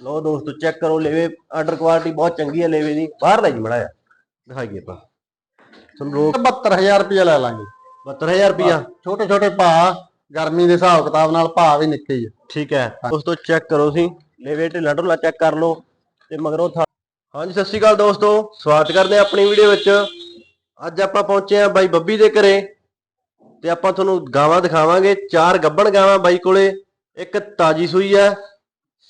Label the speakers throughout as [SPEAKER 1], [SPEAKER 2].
[SPEAKER 1] ਲਓ ਦੋਸਤੋ ਚੈੱਕ ਕਰੋ ਲੇਵੇ ਆਰਡਰ ਕੁਆਲਿਟੀ ਬਹੁਤ ਚੰਗੀ ਹੈ ਲੇਵੇ ਦੀ। ਬਾਹਰ ਲੈ ਜੀ ਮੜਾਇਆ ਦਿਖਾਈਏ ਆਪਾਂ। ਤੁਹਾਨੂੰ ਰੋਕ
[SPEAKER 2] 72000 ਰੁਪਏ ਲੈ ਲਾਂਗੇ।
[SPEAKER 1] 72000 ਰੁਪਿਆ
[SPEAKER 2] ਛੋਟੇ ਛੋਟੇ ਭਾ ਗਰਮੀ ਦੇ ਹਿਸਾਬ ਕਿਤਾਬ ਨਾਲ ਭਾ ਵੀ ਨਿੱਕੇ ਹੀ ਆ।
[SPEAKER 1] ਠੀਕ ਹੈ। ਦੋਸਤੋ ਚੈੱਕ ਕਰੋ ਸੀ ਲੇਵੇ ਢਿੱਲਾ ਢੁੱਲਾ ਚੈੱਕ ਕਰ ਲਓ। ਤੇ ਮਗਰੋਂ ਹਾਂਜੀ ਸਤਿ ਸ਼੍ਰੀ ਅਕਾਲ ਦੋਸਤੋ। ਸਵਾਗਤ ਕਰਦੇ ਹਾਂ ਆਪਣੀ ਵੀਡੀਓ ਵਿੱਚ। ਅੱਜ ਆਪਾਂ ਪਹੁੰਚੇ ਹਾਂ ਬਾਈ ਬੱਬੀ ਦੇ ਘਰੇ। ਤੇ ਆਪਾਂ ਤੁਹਾਨੂੰ ਗਾਵਾਂ ਦਿਖਾਵਾਂਗੇ। ਚਾਰ ਗੱਬਣ ਗਾਵਾਂ ਬਾਈ ਕੋਲੇ। ਇੱਕ ਤਾਜੀ ਸੂਈ ਹੈ।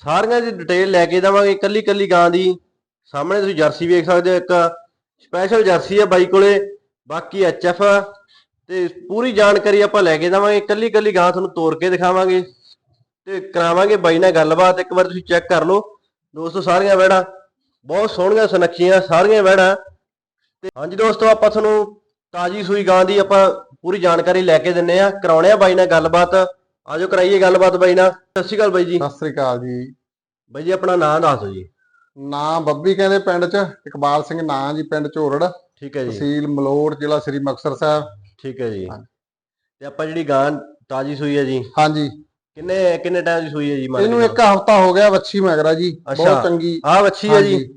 [SPEAKER 1] ਸਾਰੀਆਂ ਦੀ ਡਿਟੇਲ ਲੈ ਕੇ ਦੇਵਾਂਗੇ ਇਕੱਲੀ ਇਕੱਲੀ ਗਾਂ ਦੀ। ਸਾਹਮਣੇ ਤੁਸੀਂ ਜਰਸੀ ਵੇਖ ਸਕਦੇ ਹੋ, ਇੱਕ ਸਪੈਸ਼ਲ ਜਰਸੀ ਹੈ ਬਾਈ ਕੋਲੇ, ਬਾਕੀ ਐਚਐਫ ਤੇ ਪੂਰੀ ਜਾਣਕਾਰੀ ਆਪਾਂ ਲੈ ਕੇ ਦੇਵਾਂਗੇ, ਇਕੱਲੀ ਇਕੱਲੀ ਗਾਂ ਤੁਹਾਨੂੰ ਤੋੜ ਕੇ ਦਿਖਾਵਾਂਗੇ। ਤੇ ਕਰਾਵਾਂਗੇ ਬਾਈ ਨਾਲ ਗੱਲਬਾਤ, ਇੱਕ ਵਾਰ ਤੁਸੀਂ ਚੈੱਕ ਕਰ ਲਓ। ਦੋਸਤੋ, ਸਾਰੀਆਂ ਵੈੜਾਂ ਬਹੁਤ ਸੋਹਣੀਆਂ, ਸੁਨੱਖੀਆਂ, ਸਾਰੀਆਂ ਵੈੜਾਂ ਤੇ ਹਾਂਜੀ ਦੋਸਤੋ, ਆਪਾਂ ਤੁਹਾਨੂੰ ਤਾਜੀ ਸੂਈ ਗਾਂ ਦੀ ਆਪਾਂ ਪੂਰੀ ਜਾਣਕਾਰੀ ਲੈ ਕੇ ਦਿੰਨੇ ਆ। ਕਰਾਉਣੇ ਆ ਬਾਈ ਨਾਲ ਗੱਲਬਾਤ। ਆਜੋ ਕਰਾਈਏ ਗੱਲਬਾਤ ਬਾਈ ਨਾਲ। ਸਤਿ ਸ਼੍ਰੀ ਅਕਾਲ ਬਾਈ ਜੀ।
[SPEAKER 2] ਸਤਿ ਸ੍ਰੀ ਅਕਾਲ ਜੀ।
[SPEAKER 1] ਬਾਈ ਜੀ ਆਪਣਾ ਨਾਮ ਦੱਸ ਦਿਓ ਜੀ।
[SPEAKER 2] ਨਾਂ ਬੱਬੀ ਕਹਿੰਦੇ ਪਿੰਡ 'ਚ ਇਕਬਾਲ ਸਿੰਘ ਨਾਂ ਜੀ ਪਿੰਡ ਝੋਰੜ।
[SPEAKER 1] ਠੀਕ ਹੈ ਜੀ।
[SPEAKER 2] ਤਹਿਸੀਲ ਮਲੋੜ ਜ਼ਿਲ੍ਹਾ ਸ੍ਰੀ ਮੁਕਤਸਰ ਸਾਹਿਬ।
[SPEAKER 1] ਠੀਕ ਹੈ ਜੀ। ਤੇ ਆਪਾਂ ਜਿਹੜੀ ਗਾਂ ਤਾਜੀ ਸੂਈ ਹੈ ਜੀ
[SPEAKER 2] ਹਾਂਜੀ।
[SPEAKER 1] ਕਿੰਨੇ ਕਿੰਨੇ ਟਾਈਮ ਦੀ ਸੂਈ ਹੈ ਜੀ ਮੰਨ
[SPEAKER 2] ਇਹਨੂੰ ਇੱਕ ਹਫਤਾ ਹੋ ਗਿਆ ਵੱਛੀ ਮਗਰਾ ਜੀ
[SPEAKER 1] ਅੱਛਾ।
[SPEAKER 2] ਬਹੁਤ ਚੰਗੀ।
[SPEAKER 1] ਆਹ ਵੱਛੀ ਹੈ ਜੀ।
[SPEAKER 2] ਹਾਂਜੀ।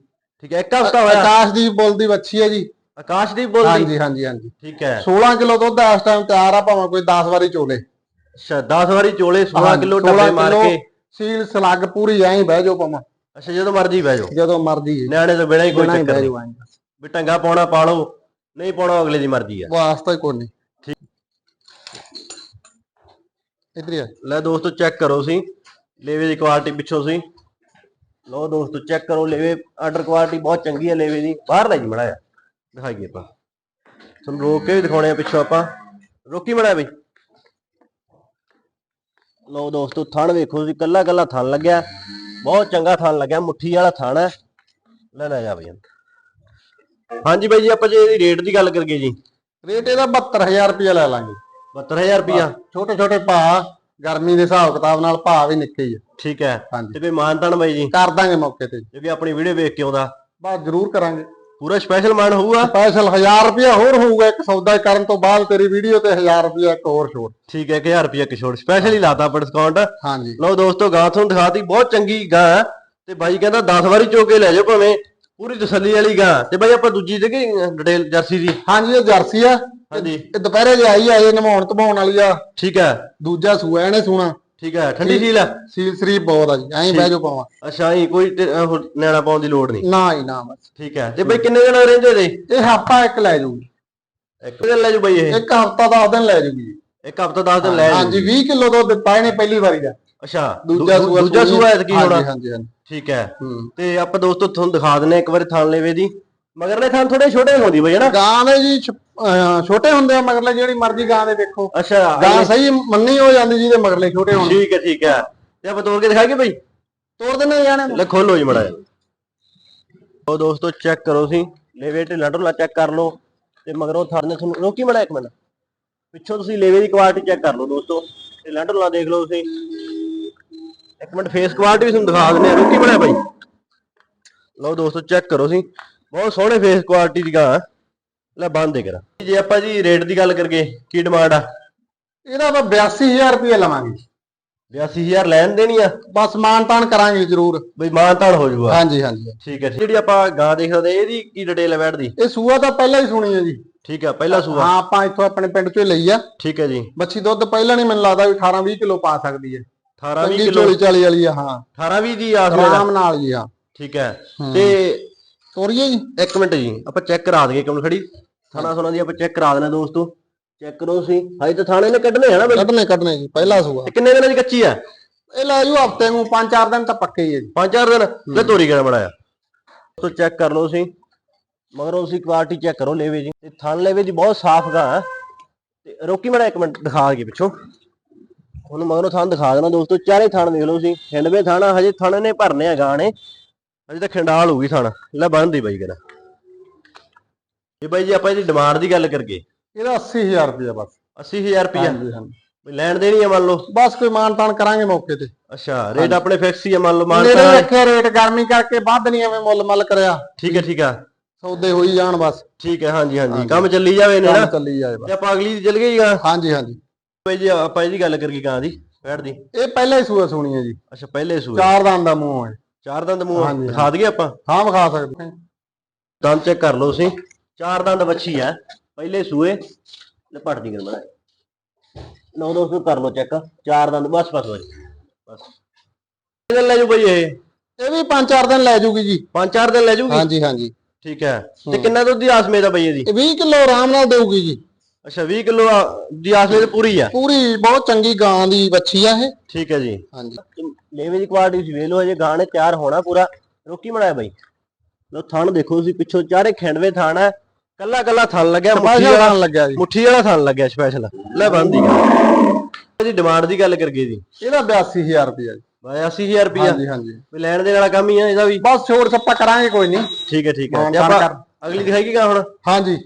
[SPEAKER 1] ਠੀਕ ਹੈ ਇੱਕ ਹਫਤਾ ਹੋਇਆ।
[SPEAKER 2] ਆਕਾਸ਼ਦੀਪ ਬੁੱਲ ਦੀ ਵੱਛੀ ਹੈ ਜੀ।
[SPEAKER 1] ਆਕਾਸ਼ਦੀਪ ਬੋਲਦੀ
[SPEAKER 2] ਹਾਂਜੀ ਹਾਂਜੀ ਹਾਂਜੀ।
[SPEAKER 1] ਠੀਕ ਹੈ।
[SPEAKER 2] 16 ਕਿਲੋ ਦੁੱਧ ਇਸ ਟਾਈਮ ਤਿਆਰ ਆ ਭਾਵੇਂ ਕੋਈ 10 ਵਾਰੀ ਚੋਲੇ।
[SPEAKER 1] ਅੱਛਾ 10 ਵਾਰੀ ਚੋਲੇ 16
[SPEAKER 2] ਹਾਂਜੀ,
[SPEAKER 1] ਕਿਲੋ
[SPEAKER 2] 16
[SPEAKER 1] ਡੱਬੇ ਮਾਰ ਕੇ।
[SPEAKER 2] ਸੀਲ ਸਲੱਗ ਪੂਰੀ ਐਂ ਹੀ ਬਹਿ ਜਾਓ ਭਾਵੇਂ।
[SPEAKER 1] ਅੱਛਾ ਜਦੋਂ ਮਰਜ਼ੀ ਬਹਿ ਜਾਓ।
[SPEAKER 2] ਜਦੋਂ ਮਰਜ਼ੀ
[SPEAKER 1] ਨਿਆਣੇ ਤੋਂ ਬਿਨਾਂ ਹੀ ਕੋਈ ਚੱਕਰ ਨਹੀਂ। ਵੀ ਟੰਗਾ ਪਾਉਣਾ ਪਾ ਲਓ ਨਹੀਂ ਪਾਉਣਾ ਅਗਲੇ ਦੀ ਮਰਜ਼ੀ ਆ।
[SPEAKER 2] ਵਾਸਤਾ ਹੀ ਕੋਈ ਨਹੀਂ।
[SPEAKER 1] ਠੀਕ।
[SPEAKER 2] ਇਧਰ ਆ।
[SPEAKER 1] ਲੈ ਦੋਸਤੋ ਚੈੱਕ ਕਰੋ ਸੀ। ਲੇਵੇ ਦੀ ਕੁਆਲਿਟੀ ਪਿੱਛੋਂ ਸੀ। ਲਓ ਦੋਸਤੋ ਚੈੱਕ ਕਰੋ। ਲੇਵੇ ਆਰਡਰ ਕੁਆਲਿਟੀ ਬਹੁਤ ਚੰਗੀ ਹੈ ਲੇਵੇ ਦੀ। ਬਾਹਰ ਲੈ ਜੀ ਮੜਾਇਆ ਦਿਖਾਈਏ ਆਪਾਂ। ਤੁਹਾਨੂੰ ਰੋਕ ਕੇ ਵੀ ਦਿਖਾਉਣੇ ਆ ਪਿੱਛੋਂ ਆਪਾਂ। ਰੋਕੀ ਮੜਾਇਆ ਬਈ। ਲਓ ਦੋਸਤੋ ਥਣ ਵੇਖੋ ਜੀ ਕੱਲਾ ਕੱਲਾ ਥਣ ਲੱਗਿਆ। ਬਹੁਤ ਚੰਗਾ ਥਣ ਲੱਗਿਆ ਮੁੱਠੀ ਵਾਲਾ ਥਣ ਹੈ। ਲੈ ਲੈ ਜਾ ਬਈ। ਹਾਂਜੀ ਬਾਈ ਜੀ ਆਪਾਂ ਜੇ ਇਹਦੀ ਰੇਟ ਦੀ ਗੱਲ ਕਰੀਏ ਜੀ।
[SPEAKER 2] ਰੇਟ ਇਹਦਾ 72000 ਰੁਪਏ ਲੈ ਲਾਂਗੇ।
[SPEAKER 1] 72000 ਰੁਪਿਆ
[SPEAKER 2] ਛੋਟੇ ਛੋਟੇ ਭਾ ਗਰਮੀ ਦੇ ਹਿਸਾਬ ਕਿਤਾਬ ਨਾਲ ਭਾ ਵੀ ਨਿੱਕੇ ਹੀ ਆ।
[SPEAKER 1] ਠੀਕ ਹੈ। ਤੇ ਕੋਈ ਮਾਨਤਾਨ ਬਾਈ ਜੀ?
[SPEAKER 2] ਕਰ ਦਾਂਗੇ ਮੌਕੇ ਤੇ।
[SPEAKER 1] ਜੇ ਵੀ ਆਪਣੀ ਵੀਡੀਓ ਵੇਖ ਕੇ ਆਉਂਦਾ।
[SPEAKER 2] ਬਸ ਜ਼ਰੂਰ ਕਰਾਂਗੇ।
[SPEAKER 1] ਪੂਰਾ ਸਪੈਸ਼ਲ ਮਾਨ ਹੋਊਗਾ।
[SPEAKER 2] ਸਪੈਸ਼ਲ 1000 ਰੁਪਏ ਹੋਰ ਹੋਊਗਾ ਇੱਕ ਸੌਦਾ ਕਰਨ ਤੋਂ ਬਾਅਦ ਤੇਰੀ ਵੀਡੀਓ ਤੇ 1000 ਰੁਪਏ ਇੱਕ ਹੋਰ ਛੋੜ
[SPEAKER 1] ਠੀਕ ਹੈ 1000 ਰੁਪਏ ਕਿ ਛੋੜ ਸਪੈਸ਼ਲ ਹੀ ਲਾਤਾ ਆਪਾਂ ਡਿਸਕਾਊਂਟ
[SPEAKER 2] ਹਾਂਜੀ।
[SPEAKER 1] ਲਓ ਦੋਸਤੋ ਗਾਂ ਤੁਹਾਨੂੰ ਦਿਖਾਤੀ ਬਹੁਤ ਚੰਗੀ ਗਾਂ ਤੇ ਬਾਈ ਕਹਿੰਦਾ 10 ਵਾਰੀ ਚੋ ਕੇ ਲੈ ਜਾਓ ਭਾਵੇਂ ਪੂਰੀ ਤਸੱਲੀ ਵਾਲੀ ਗਾਂ ਤੇ ਬਾਈ ਆਪਾਂ ਦੂਜੀ ਦੇ ਡਿਟੇਲ ਜਰਸੀ ਦੀ?
[SPEAKER 2] ਹਾਂਜੀ ਇਹ ਜਰਸੀ ਆ।
[SPEAKER 1] ਹਾਂਜੀ।
[SPEAKER 2] ਇਹ ਦੁਪਹਿਰੇ ਜੇ ਆਈ ਆ ਇਹ ਨਵਾਉਣ ਧਵਾਉਣ ਵਾਲੀ ਆ।
[SPEAKER 1] ਠੀਕ ਹੈ।
[SPEAKER 2] ਦੂਜਾ ਸੂਆ ਇਹਨੇ ਸੂਣਾ।
[SPEAKER 1] ਠੀਕ ਹੈ ਠੰਡੀ ਸੀਲ ਹੈ?
[SPEAKER 2] ਸੀਲ ਸਰੀਪ ਬਹੁਤ ਆ ਜੀ ਐਂ ਬਹਿ ਜਾਓ ਪਾਵਾਂ
[SPEAKER 1] ਅੱਛਾ ਹੀ ਕੋਈ ਨਿਆਣਾ ਪਾਉਣ ਦੀ ਲੋੜ ਨਹੀਂ?
[SPEAKER 2] ਨਾ ਹੀ ਨਾ ਬਸ।
[SPEAKER 1] ਠੀਕ ਹੈ ਤੇ ਬਾਈ ਕਿੰਨੇ ਦਿਨ ਰਹਿੰਦੇ ਦੇ
[SPEAKER 2] ਇਹ ਹਫਤਾ ਇੱਕ ਲੈ ਜਾਊਗੀ।
[SPEAKER 1] ਇੱਕ ਦਿਨ ਲੈ ਜਾਓ ਬਾਈ ਇਹ?
[SPEAKER 2] ਇੱਕ ਹਫਤਾ 10 ਦਿਨ ਲੈ ਜਾਊਗੀ ਜੀ।
[SPEAKER 1] ਇੱਕ ਹਫਤਾ 10 ਦਿਨ ਲੈ
[SPEAKER 2] ਹਾਂਜੀ 20 ਕਿਲੋ ਦੁੱਧ ਦਿੱਤਾ ਇਹਨੇ ਪਹਿਲੀ ਵਾਰੀ ਦਾ।
[SPEAKER 1] ਅੱਛਾ
[SPEAKER 2] ਦੂਜਾ ਸੂਆ
[SPEAKER 1] ਦੂਜਾ ਸੂਆ ਐਤਕੀ ਹੋਣਾ।
[SPEAKER 2] ਹਾਂਜੀ ਹਾਂਜੀ ਹਾਂਜੀ।
[SPEAKER 1] ਠੀਕ ਹੈ
[SPEAKER 2] ਹੂੰ।
[SPEAKER 1] ਤੇ ਆਪਾਂ ਦੋਸਤੋ ਤੁਹਾਨੂੰ ਦਿਖਾ ਦਿੰਨੇ ਇੱਕ ਵਾਰੀ ਥਾਣ ਲੈਵੇ ਦੀ। ਮਗਰਲੇ ਥਾਣ ਥੋੜੇ ਛੋਟੇ ਹੁੰਦੀ ਬਈ ਹਨਾ
[SPEAKER 2] ਗਾਂ ਦੇ ਜੀ ਛ- ਅਹ ਛੋਟੇ ਹੁੰਦੇ ਆ ਮਗਰਲੇ ਜਿਹੜੀ ਮਰਜ਼ੀ ਗਾਂ ਦੇ ਦੇਖੋ।
[SPEAKER 1] ਅੱਛਾ
[SPEAKER 2] ਗਾਂ ਸਹੀ ਮੰਨੀ ਹੋ ਜਾਂਦੀ ਜਿਹਦੇ ਮਗਰਲੇ ਛੋਟੇ ਹੋਣ।
[SPEAKER 1] ਠੀਕ ਹੈ ਠੀਕ ਹੈ। ਤੇ ਆਪਾਂ ਤੋੜ ਕੇ ਦਿਖਾਈਏ ਬਈ?
[SPEAKER 2] ਤੋੜ ਦਿੰਦੇ ਜਾਣੇ।
[SPEAKER 1] ਲੈ ਖੋਲੋ ਜੀ ਮੜਾ ਉਹ ਦੋਸਤੋ ਚੈੱਕ ਕਰੋ ਸੀ ਲੇਵੇ ਢਿੱਲਾ ਢੁੱਲਾ ਚੈੱਕ ਕਰ ਲਓ। ਤੇ ਮਗਰੋਂ ਥਾਣ ਨੇ ਤੁਹਾਨੂੰ ਰੋਕੀ ਮੜਾ ਇੱਕ ਮਿੰਟ। ਪਿੱਛੋਂ ਤੁਸੀਂ ਲੇਵੇ ਦੀ ਕੁਆਲਿਟੀ ਚੈੱਕ ਕਰ ਲਓ ਦੋਸਤੋ। ਢਿੱਲਾ ਢੁੱਲਾ ਦੇਖ ਲਓ ਤੁਸੀਂ। ਇੱਕ ਮਿੰਟ ਫੇਸ ਕੁਆਲਿਟੀ ਵੀ ਤੁਹਾਨੂੰ ਦਿਖਾ ਦਿੰਦੇ ਆ ਰੋਕੀ ਮੜਾ ਬਾਈ। ਲਓ ਦੋਸਤੋ ਚੈੱਕ ਕਰੋ ਸੀ ਬਹੁਤ ਸੋਹਣੇ ਫੇਸ ਕੁਆਲਿਟੀ ਦੀ ਗਾਂ। ਲੈ ਬੰਦ ਦੇ ਕਰਾਂ। ਜੇ ਆਪਾਂ ਜੀ ਰੇਟ ਦੀ ਗੱਲ ਕਰੀਏ ਕੀ ਡਿਮਾਂਡ ਆ?
[SPEAKER 2] ਇਹਦਾ ਆਪਾਂ 82000 ਰੁਪਏ ਲਵਾਂਗੇ
[SPEAKER 1] 82000 ਲੈਣ ਦੇਣੀ ਆ?
[SPEAKER 2] ਬਸ ਮਾਨ ਤਾਨ ਕਰਾਂਗੇ ਜ਼ਰੂਰ।
[SPEAKER 1] ਬਈ ਮਾਨਤਾਨ ਹੋ ਜਾਊਗਾ
[SPEAKER 2] ਹਾਂਜੀ ਹਾਂਜੀ।
[SPEAKER 1] ਠੀਕ ਹੈ ਜਿਹੜੀ ਆਪਾਂ ਗਾਂ ਦੇਖ ਸਕਦੇ ਇਹਦੀ ਕੀ ਡਿਟੇਲ ਹੈ ਬੈਠ ਦੀ?
[SPEAKER 2] ਇਹ ਸੂਆ ਤਾਂ ਪਹਿਲਾਂ ਹੀ ਸੁਣੀ ਹੈ ਜੀ।
[SPEAKER 1] ਠੀਕ ਹੈ ਪਹਿਲਾ ਸੂਆ।
[SPEAKER 2] ਹਾਂ ਆਪਾਂ ਇੱਥੋਂ ਆਪਣੇ ਪਿੰਡ ਚੋਂ ਹੀ ਲਈ ਆ।
[SPEAKER 1] ਠੀਕ ਹੈ ਜੀ।
[SPEAKER 2] ਬੱਚੀ ਦੁੱਧ ਪਹਿਲਾਂ ਨਹੀਂ ਮੈਨੂੰ ਲੱਗਦਾ ਵੀ 18 20 ਕਿਲੋ ਪਾ ਸਕਦੀ ਹੈ
[SPEAKER 1] 18 20
[SPEAKER 2] ਚੰਗੀ
[SPEAKER 1] ਕਿਲੋ।
[SPEAKER 2] ਝੋਲੀ ਚਾਲੀ ਵਾਲੀ ਆ ਹਾਂ।
[SPEAKER 1] 18 20 ਦੀ ਆਸ
[SPEAKER 2] ਆਰਾਮ ਨਾਲ ਜੀ ਹਾਂ।
[SPEAKER 1] ਠੀਕ ਹੂੰ। ਤੇ
[SPEAKER 2] ਤੋਰੀਏ ਜੀ
[SPEAKER 1] ਇੱਕ ਮਿੰਟ ਜੀ ਆਪਾਂ ਚੈੱਕ ਕਰਾ ਦਈਏ ਕਿਉਂ ਖੜੀ। ਥਾਣਾ ਸੁਣਾ ਦੀ ਆਪਾਂ ਚੈੱਕ ਕਰਾ ਦੇਣਾ ਦੋਸਤੋ। ਚੈੱਕ ਕਰੋ ਤੁਸੀਂ। ਹਜੇ ਤਾਂ ਥਾਣੇ ਨੇ ਕੱਢਣੇ ਆ ਨਾ ਬਈ?
[SPEAKER 2] ਕੱਢਨੇ ਕੱਢਨੇ ਜੀ ਪਹਿਲਾ ਸੂਆ।
[SPEAKER 1] ਤੇ ਕਿੰਨੇ ਦਿਨਾਂ ਦੀ ਕੱਚੀ ਆ?
[SPEAKER 2] ਇਹ ਲੈ ਜੂ ਹਫ਼ਤੇ ਨੂੰ 5-4 ਦਿਨ ਤਾਂ ਪੱਕੇ ਹੀ ਹੈ ਜੀ।
[SPEAKER 1] ਪੰਜ ਚਾਰ ਦਿਨ ਲੈ ਤੋਰੀ ਕਿਹੜਾ ਬਣਾਇਆ? ਤੋ ਚੈੱਕ ਕਰ ਲਓ ਤੁਸੀਂ। ਮਗਰੋਂ ਤੁਸੀਂ ਕੁਆਲਿਟੀ ਚੈੱਕ ਕਰੋ ਲੈਵੇ ਜੀ। ਤੇ ਥਣ ਲੈਵੇ ਦੀ ਬਹੁਤ ਸਾਫ਼ ਗਾ ਤੇ ਰੋਕੀ ਮੜਾ ਇੱਕ ਮਿੰਟ ਦਿਖਾ ਕੇ ਪਿੱਛੋਂ। ਉਹਨੂੰ ਮਗਰੋਂ ਥਣ ਦਿਖਾ ਦੇਣਾ ਦੋਸਤੋ। ਚਾਰੇ ਥਣ ਦੇਖ ਲਓ ਤੁਸੀਂ। ਖਿੰਡਵੇ ਥਣ ਹਜੇ ਥਣ ਨੇ ਭਰਨੇ ਆ ਗਾਣੇ। ਹਜੇ ਤਾਂ ਖਿੰਡਾਲ ਹੋਊਗੀ ਥਣ ਲੈ ਬੰਨਦੀ ਬਾਈ ਕਰਾ। ਇਹ ਬਾਈ ਜੀ ਆਪਾਂ ਇਹਦੀ ਡਿਮਾਂਡ ਦੀ ਗੱਲ ਕਰਗੇ
[SPEAKER 2] ਇਹਦਾ 80000 ਰੁਪਏ ਬਸ।
[SPEAKER 1] 80000 ਰੁਪਇਆ?
[SPEAKER 2] ਹਾਂਜੀ ਹਾਂਜੀ।
[SPEAKER 1] ਵੀ ਲੈਣ ਦੇਣੀ ਆ ਮੰਨ ਲਓ?
[SPEAKER 2] ਬਸ ਕੋਈ ਮਾਨ ਤਾਨ ਕਰਾਂਗੇ ਮੌਕੇ ਤੇ।
[SPEAKER 1] ਅੱਛਾ ਰੇਟ ਆਪਣੇ ਫਿਕਸ ਹੀ ਆ ਮੰਨ ਲਓ ਮਾਨ
[SPEAKER 2] ਨੇੜੇ ਰੱਖਿਆ ਰੇਟ ਗਰਮੀ ਕਰਕੇ ਵੱਧ ਨਹੀਂ ਐਵੇਂ ਮੁੱਲ ਮੱਲ ਕਰਿਆ।
[SPEAKER 1] ਠੀਕ ਹੈ ਠੀਕ ਆ।
[SPEAKER 2] ਸੌਦੇ ਹੋਈ ਜਾਣ ਬਸ।
[SPEAKER 1] ਠੀਕ ਹੈ ਹਾਂਜੀ ਹਾਂਜੀ। ਕੰਮ ਚੱਲੀ ਜਾਵੇ ਨੇ।
[SPEAKER 2] ਕੰਮ ਚੱਲੀ ਜਾਏ ਬਸ।
[SPEAKER 1] ਤੇ ਆਪਾਂ ਅਗਲੀ ਚੱਲ ਗਈ ਗਾ
[SPEAKER 2] ਹਾਂਜੀ ਹਾਂਜੀ।
[SPEAKER 1] ਬਾਈ ਜੀ ਆਪਾਂ ਇਹਦੀ ਗੱਲ ਕਰੀਏ ਗਾਂ ਦੀ ਬੈਠ ਦੀ।
[SPEAKER 2] ਇਹ ਪਹਿਲਾਂ ਹੀ ਸੂਆ ਸੁਣੀ ਹੈ ਜੀ।
[SPEAKER 1] ਅੱਛਾ ਪਹਿਲੇ ਸੂਏ
[SPEAKER 2] ਚਾਰ ਦੰਦ ਦਾ ਮੂੰਹ ਹੈ।
[SPEAKER 1] ਚਾਰ ਦੰਦ ਮੂੰਹ
[SPEAKER 2] ਹਾਂਜੀ,
[SPEAKER 1] ਦਿਖਾ ਦਈਏ ਆਪਾਂ?
[SPEAKER 2] ਹਾਂ ਵਿਖਾ ਸਕਦੇ ਹਾਂ।
[SPEAKER 1] ਦੰਦ ਚੈੱਕ ਕਰ ਲਓ ਤੁਸੀਂ। ਚਾਰ ਦੰਦ ਵੱਛੀ ਆ। ਪਹਿਲੇ ਸੂਏ ਲੈ ਪੜ ਦੀ ਕਰ ਬਣਾ ਲਓ ਦੋਸਤੋ ਕਰ ਲਓ ਚੈੱਕ ਚਾਰ ਦੰਦ ਬਸ ਬਸ ਬਸ। ਬਸ। ਕਿੰਨੇ ਦਿਨ ਲੈ ਜੂ ਬਈ ਇਹ?
[SPEAKER 2] ਇਹ ਵੀ 5-4 ਦਿਨ ਲੈ ਜੂਗੀ ਜੀ।
[SPEAKER 1] ਪੰਜ ਚਾਰ ਦਿਨ ਲੈ ਜੂਗੀ?
[SPEAKER 2] ਹਾਂਜੀ ਹਾਂਜੀ।
[SPEAKER 1] ਠੀਕ ਹੈ। ਤੇ ਕਿੰਨਾ ਦੁੱਧ ਦੀ ਆਸਮੇ ਦਾ ਬਈ ਇਹਦੀ?
[SPEAKER 2] ਇਹ 20 ਕਿਲੋ ਆਰਾਮ ਨਾਲ ਦੇਊਗੀ ਜੀ।
[SPEAKER 1] ਅੱਛਾ 20 ਕਿਲੋ ਦੀ ਆਸਮੇ ਤੇ ਪੂਰੀ ਆ?
[SPEAKER 2] ਪੂਰੀ ਬਹੁਤ ਚੰਗੀ ਗਾਂ ਦੀ ਬੱਚੀ ਆ ਇਹ।
[SPEAKER 1] ਠੀਕ ਹੈ ਜੀ।
[SPEAKER 2] ਹਾਂਜੀ।
[SPEAKER 1] ਲੇਵੇ ਦੀ ਕੁਆਲਿਟੀ ਤੁਸੀਂ ਵੇਖ ਲਓ ਹਜੇ ਗਾਣੇ ਤਿਆਰ ਹੋਣਾ ਪੂਰਾ। ਰੋਕੀ ਬਣਾਇਆ ਬਾਈ। ਲੋ ਥਣ ਦੇਖੋ ਤੁਸੀਂ ਪਿੱਛੋਂ ਚਾਰੇ ਖਿੰਡਵੇ ਥਣ ਹੈ ਕੱਲਾ ਕੱਲਾ ਥਣ ਲੱਗਿਆ ਮੁੱਠੀ ਵਾਲਾ
[SPEAKER 2] ਖਾਣ ਲੱਗਿਆ ਜੀ।
[SPEAKER 1] ਮੁੱਠੀ ਵਾਲਾ ਥਣ ਲੱਗਿਆ ਸਪੈਸ਼ਲ ਲੈ ਬੰਦੀ ਗੱਲ। ਇਹਦੀ ਡਿਮਾਂਡ ਦੀ ਗੱਲ ਕਰਗੇ ਜੀ।
[SPEAKER 2] ਇਹਦਾ 82000 ਰੁਪਇਆ ਜੀ।
[SPEAKER 1] ਬਾਈ 80000 ਰੁਪਿਆ
[SPEAKER 2] ਹਾਂਜੀ ਹਾਂਜੀ।
[SPEAKER 1] ਵੀ ਲੈਣ ਦੇ ਵਾਲਾ ਕੰਮ ਹੀ ਆ ਇਹਦਾ ਵੀ।
[SPEAKER 2] ਬਸ ਛੋੜ ਛੱਪਾ ਕਰਾਂਗੇ ਕੋਈ ਨਹੀਂ।
[SPEAKER 1] ਠੀਕ ਹੈ ਠੀਕ ਹੈ। ਆਪਾਂ। ਅਗਲੀ ਦਿਖਾਈਏਗਾ ਹੁਣ?
[SPEAKER 2] ਹਾਂਜੀ।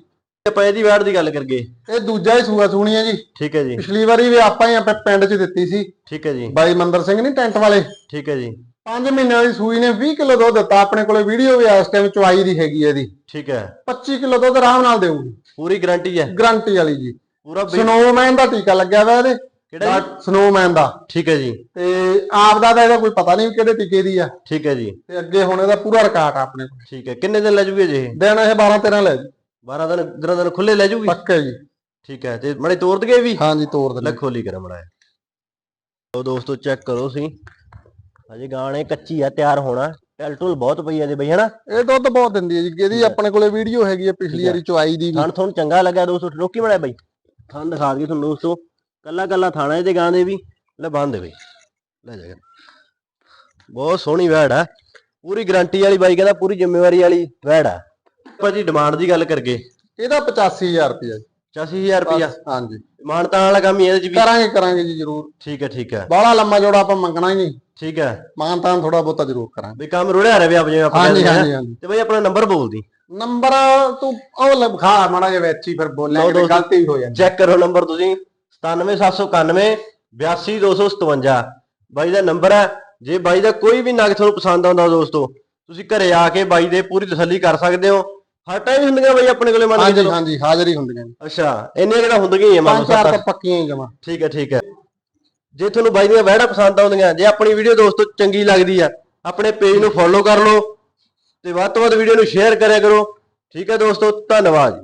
[SPEAKER 1] ਆਪਾਂ ਇਹਦੀ ਵੈਟ ਦੀ ਗੱਲ ਕਰਗੇ
[SPEAKER 2] ਇਹ ਦੂਜਾ ਹੀ ਸੂਆ ਸੂਣੀ ਹੈ ਜੀ।
[SPEAKER 1] ਠੀਕ ਹੈ ਜੀ।
[SPEAKER 2] ਪਿਛਲੀ ਵਾਰੀ ਵੀ ਆਪਾਂ ਹੀ ਆਪਣੇ ਪਿੰਡ 'ਚ ਦਿੱਤੀ ਸੀ।
[SPEAKER 1] ਠੀਕ ਹੈ ਜੀ।
[SPEAKER 2] ਬਾਈ ਮੰਦਰ ਸਿੰਘ ਨਹੀਂ ਟੈਂਟ ਵਾਲੇ।
[SPEAKER 1] ਠੀਕ ਹੈ ਜੀ।
[SPEAKER 2] 5 ਮਹੀਨਿਆਂ ਦੀ ਸੂਈ ਨੇ 20 ਕਿਲੋ ਦੁੱਧ ਦਿੱਤਾ। ਆਪਣੇ ਕੋਲੇ ਵੀਡੀਓ ਵੀ ਇਸ ਟਾਈਮ ਚੁਆਈ ਦੀ ਹੈਗੀ ਹੈ ਇਹਦੀ।
[SPEAKER 1] ਠੀਕ ਹੈ।
[SPEAKER 2] 25 ਕਿਲੋ ਦੁੱਧ ਆਰਾਮ ਨਾਲ ਦੇਊਗੀ।
[SPEAKER 1] ਪੂਰੀ ਗਾਰੰਟੀ ਹੈ।
[SPEAKER 2] ਗਰੰਟੀ ਵਾਲੀ ਜੀ।
[SPEAKER 1] ਪੂਰਾ
[SPEAKER 2] ਸਨੋਮੈਨ ਦਾ ਟੀਕਾ ਲੱਗਿਆ ਹੋਇਆ ਇਹਦੇ।
[SPEAKER 1] ਕਿਹੜਾ
[SPEAKER 2] ਸਨੋਮੈਨ ਦਾ।
[SPEAKER 1] ਠੀਕ ਹੈ ਜੀ।
[SPEAKER 2] ਤੇ ਆਪ ਦਾ ਤਾਂ ਇਹਦਾ ਕੋਈ ਪਤਾ ਨਹੀਂ ਕਿਹੜੇ ਟੀਕੇ ਦੀ ਆ।
[SPEAKER 1] ਠੀਕ ਹੈ ਜੀ।
[SPEAKER 2] ਤੇ ਅੱਗੇ ਹੁਣ ਇਹਦਾ ਪੂਰਾ ਰਿਕਾਰਡ ਆ ਆਪਣੇ ਕੋਲ।
[SPEAKER 1] ਠੀਕ ਹੈ। ਕਿੰਨੇ ਦਿਨ ਲੈ ਜੂਗੇ ਜੀ
[SPEAKER 2] ਦਿਨ ਇਹ 12 13 ਲੈ ਜੀ।
[SPEAKER 1] 12 ਦਿਨ ਦਿਨਾਂ ਦਿਨ ਖੁੱਲੇ ਲੈ ਜੂਗੀ?
[SPEAKER 2] ਪੱਕੇ ਜੀ।
[SPEAKER 1] ਠੀਕ ਹੈ ਤੇ ਮੜੇ ਤੋੜ ਦਗੇ ਵੀ?
[SPEAKER 2] ਹਾਂਜੀ ਤੋੜ
[SPEAKER 1] ਲੈ
[SPEAKER 2] ਦਿੰਦੇ
[SPEAKER 1] ਖੋਲੀ ਕਰ ਮੜਾ ਲੋ ਦੋਸਤੋ ਚੈੱਕ ਕਰੋ ਸੀ ਹਜੇ ਗਾਣੇ ਕੱਚੀ ਆ ਤਿਆਰ ਹੋਣਾ। ਟੈਲਟੂਲ ਬਹੁਤ ਪਈ ਆ ਦੇ ਬਈ ਹਨਾ?
[SPEAKER 2] ਇਹ ਦੁੱਧ ਬਹੁਤ ਦਿੰਦੀ ਹੈ ਜੀ। ਇਹਦੀ ਆਪਣੇ ਕੋਲੇ ਵੀਡੀਓ ਹੈਗੀ ਹੈ ਪਿਛਲੀ ਵਾਰੀ ਚੁਆਈ ਦੀ ਵੀ।
[SPEAKER 1] ਥਣ ਤੁਹਾਨੂੰ ਚੰਗਾ ਲੱਗਾ ਦੋਸਤੋ ਰੋਕੀ ਮੜਾ ਬਈ। ਥਣ ਦਿਖਾ ਦਈਏ ਤੁਹਾਨੂੰ ਦੋਸਤੋ। ਕੱਲਾ ਕੱਲਾ ਥਾਣਾ ਇਹਦੇ ਗਾਂ ਦੇ ਵੀ। ਲੈ ਬੰਦ ਦੇ ਬਈ। ਲੈ ਜਾ ਬਹੁਤ ਸੋਹਣੀ ਵੈੜ ਆ। ਪੂਰੀ ਗਾਰੰਟੀ ਵਾਲੀ ਬਾਈ ਕਹਿੰਦਾ ਪੂਰੀ ਜ਼ਿੰਮੇਵਾਰੀ ਵਾਲੀ ਵੈੜ ਆ। ਭਾਜੀ ਡਿਮਾਂਡ ਦੀ ਗੱਲ ਕਰਗੇ
[SPEAKER 2] ਇਹਦਾ 85000 ਰੁਪਇਆ ਜੀ।
[SPEAKER 1] 85000 ਰੁਪਇਆ?
[SPEAKER 2] ਹਾਂਜੀ।
[SPEAKER 1] ਮਾਨਤਾਂ ਵਾਲਾ ਕੰਮ ਹੀ ਇਹਦੇ ਚ ਵੀ।
[SPEAKER 2] ਕਰਾਂਗੇ ਕਰਾਂਗੇ ਜੀ ਜ਼ਰੂਰ।
[SPEAKER 1] ਠੀਕ ਹੈ ਠੀਕ ਹੈ।
[SPEAKER 2] ਬਾਹਲਾ ਲੰਮਾ ਜੋੜਾ ਆਪਾਂ ਮੰਗਣਾ ਹੀ ਨਹੀਂ।
[SPEAKER 1] ਠੀਕ ਹੈ।
[SPEAKER 2] ਮਾਨ ਤਾਂ ਥੋੜਾ ਬਹੁਤਾ ਜ਼ਰੂਰ ਕਰਾਂਗੇ।
[SPEAKER 1] ਵੀ ਕੰਮ ਰੁੜਿਆ ਰਵੇ ਆਪ ਜਿਵੇਂ ਆਪਾਂ
[SPEAKER 2] ਹਾਂਜੀ ਹਾਂਜੀ
[SPEAKER 1] ਤੇ ਬਈ ਆਪਣਾ ਨੰਬਰ ਬੋਲਦੀ
[SPEAKER 2] ਨੰਬਰ ਤੂੰ ਉਹ ਲਿਖਾ ਮਾੜਾ ਜਿਹਾ ਵਿੱਚ ਹੀ ਫਿਰ ਬੋਲਿਆ ਕਿ। ਗਲਤੀ ਹੋ ਜਾਂਦੀ।
[SPEAKER 1] ਚੈੱਕ ਕਰੋ ਨੰਬਰ ਤੁਸੀਂ। 97791 82257 ਬਾਈ ਦਾ ਨੰਬਰ ਹੈ। ਜੇ ਬਾਈ ਦਾ ਕੋਈ ਵੀ ਨਗ ਤੁਹਾਨੂੰ ਪਸੰਦ ਆਉਂਦਾ ਦੋਸਤੋ ਤੁਸੀਂ ਘਰੇ ਆ ਕੇ ਬਾਈ ਦੇ ਪੂਰੀ ਤਸੱਲੀ ਕਰ ਸਕਦੇ ਹੋ। ਹਰ ਟਾਈਮ ਹੁੰਦੀਆਂ ਬਾਈ ਆਪਣੇ ਕੋਲੇ ਮੰਨ ਕੇ
[SPEAKER 2] ਹਾਂਜੀ
[SPEAKER 1] ਚਲੋ।
[SPEAKER 2] ਹਾਂਜੀ ਹਾਜ਼ਰ ਹੀ ਹੁੰਦੀਆਂ
[SPEAKER 1] ਅੱਛਾ ਇੰਨੀਆਂ ਕਿਹੜਾ ਹੁੰਦੀਆਂ ਹੀ ਆ ਮੰਨ
[SPEAKER 2] ਪੰਜ
[SPEAKER 1] ਲਓ
[SPEAKER 2] ਚਾਰ ਤਾਂ। ਪੱਕੀਆਂ ਹੀ ਜਮਾ।
[SPEAKER 1] ਠੀਕ ਹੈ ਠੀਕ ਹੈ। ਜੇ ਤੁਹਾਨੂੰ ਬਾਈ ਦੀਆਂ ਵਹਿੜਾ ਪਸੰਦ ਆਉਂਦੀਆਂ ਜੇ ਆਪਣੀ ਵੀਡੀਓ ਦੋਸਤੋ ਚੰਗੀ ਲੱਗਦੀ ਆ ਆਪਣੇ ਪੇਜ ਨੂੰ ਫੋਲੋ ਕਰ ਲਓ ਤੇ ਵੱਧ ਤੋਂ ਵੱਧ ਵੀਡੀਓ ਨੂੰ ਸ਼ੇਅਰ ਕਰਿਆ ਕਰੋ। ਠੀਕ ਹੈ ਦੋਸਤੋ ਧੰਨਵਾਦ